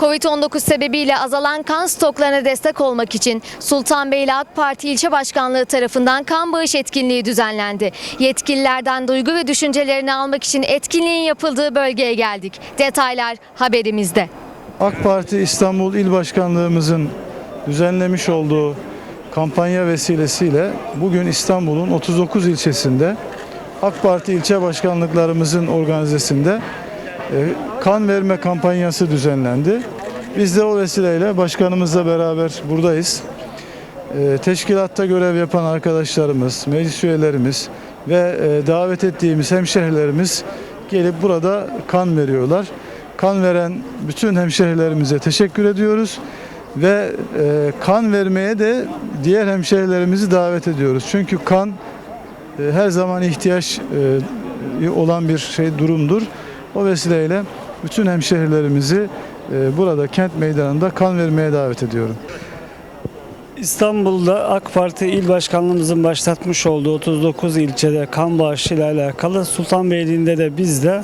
Covid-19 sebebiyle azalan kan stoklarına destek olmak için Sultanbeyli AK Parti İlçe Başkanlığı tarafından kan bağış etkinliği düzenlendi. Yetkililerden duygu ve düşüncelerini almak için etkinliğin yapıldığı bölgeye geldik. Detaylar haberimizde. AK Parti İstanbul İl Başkanlığımızın düzenlemiş olduğu kampanya vesilesiyle bugün İstanbul'un 39 ilçesinde AK Parti ilçe başkanlıklarımızın organizesinde kan verme kampanyası düzenlendi. Biz de o vesileyle başkanımızla beraber buradayız. E, Teşkilatta görev yapan arkadaşlarımız, meclis üyelerimiz ve e, davet ettiğimiz hemşehrilerimiz gelip burada kan veriyorlar. Kan veren bütün hemşehrilerimize teşekkür ediyoruz ve e, kan vermeye de diğer hemşehrilerimizi davet ediyoruz. Çünkü kan e, her zaman ihtiyaç olan bir şey durumdur. O vesileyle bütün hemşehrilerimizi e, burada kent meydanında kan vermeye davet ediyorum. İstanbul'da AK Parti İl Başkanlığımızın başlatmış olduğu 39 ilçede kan bağışı ile alakalı Sultanbeyli'nde de biz de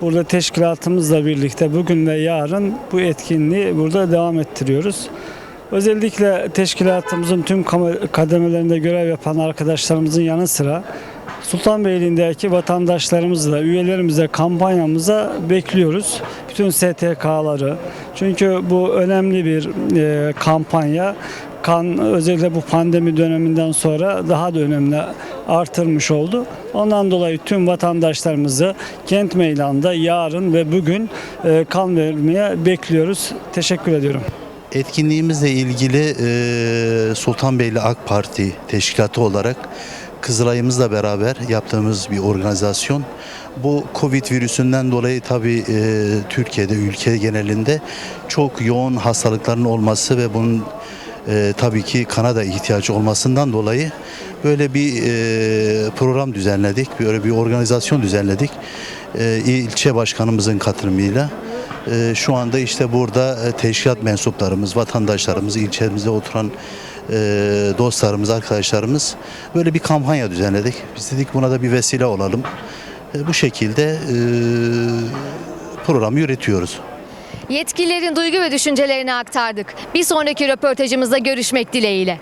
burada teşkilatımızla birlikte bugün ve yarın bu etkinliği burada devam ettiriyoruz. Özellikle teşkilatımızın tüm kademelerinde görev yapan arkadaşlarımızın yanı sıra Sultanbeyli'ndeki vatandaşlarımızla, üyelerimize, kampanyamıza bekliyoruz. Bütün STK'ları. Çünkü bu önemli bir e, kampanya. Kan özellikle bu pandemi döneminden sonra daha da önemli artırmış oldu. Ondan dolayı tüm vatandaşlarımızı kent meydanda yarın ve bugün e, kan vermeye bekliyoruz. Teşekkür ediyorum. Etkinliğimizle ilgili e, Sultanbeyli AK Parti teşkilatı olarak Kızılay'ımızla beraber yaptığımız bir organizasyon. Bu Covid virüsünden dolayı tabii e, Türkiye'de, ülke genelinde çok yoğun hastalıkların olması ve bunun e, tabii ki kana ihtiyacı olmasından dolayı böyle bir e, program düzenledik, böyle bir organizasyon düzenledik. E, ilçe başkanımızın katılımıyla. Ee, Şu anda işte burada e, teşkilat mensuplarımız, vatandaşlarımız, ilçemizde oturan e, dostlarımız, arkadaşlarımız böyle bir kampanya düzenledik. Biz dedik buna da bir vesile olalım. E, Bu şekilde e, programı yürütüyoruz. Yetkililerin duygu ve düşüncelerini aktardık. Bir sonraki röportajımızda görüşmek dileğiyle.